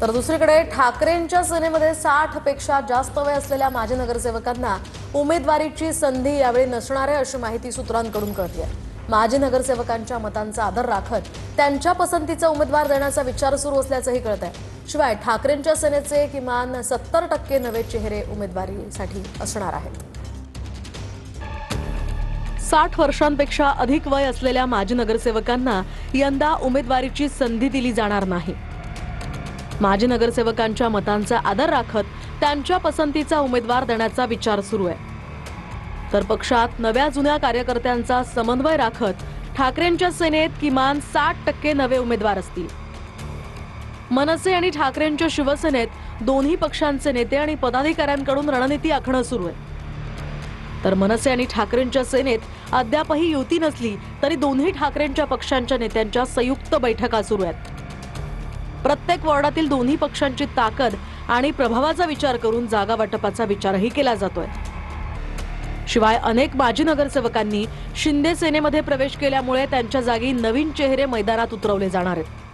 तर दुसरीकडे ठाकरेंच्या सेनेमध्ये साठपेक्षा जास्त वय असलेल्या माजी नगरसेवकांना उमेदवारीची संधी यावेळी नसणार आहे अशी माहिती सूत्रांकडून कळते माजी नगरसेवकांच्या मतांचा आदर राखत त्यांच्या पसंतीचा उमेदवार देण्याचा विचार सुरू असल्याचंही कळत आहे शिवाय ठाकरेंच्या सेनेचे किमान सत्तर टक्के नवे चेहरे उमेदवारीसाठी असणार आहेत. साठ वर्षांपेक्षा अधिक वय असलेल्या माजी नगरसेवकांना यंदा उमेदवारीची संधी दिली जाणार नाही. माजी नगरसेवकांच्या मतांचा आदर राखत त्यांच्या पसंतीचा उमेदवार देण्याचा विचार सुरू आहे. तर पक्षात नव्या जुन्या कार्यकर्त्यांचा समन्वय राखत ठाकरेंच्या सेनेत किमान साठ टक्के नवे उमेदवार असतील. मनसे आणि ठाकरेंच्या शिवसेनेत दोन्ही पक्षांचे नेते आणि पदाधिकाऱ्यांकडून रणनीती आखणं सुरू आहे. तर मनसे आणि ठाकरेंच्या सेनेत अद्यापही युती नसली तरी दोन्ही ठाकरेंच्या पक्षांच्या नेत्यांच्या संयुक्त बैठका सुरू आहेत. प्रत्येक वॉर्डातील दोन्ही पक्षांची ताकद आणि प्रभावाचा विचार करून जागा वाटपाचा विचारही केला जातोय. शिवाय अनेक माजी नगरसेवकांनी शिंदे सेनेमध्ये प्रवेश केल्यामुळे त्यांच्या जागी नवीन चेहरे मैदानात उतरवले जाणार आहेत.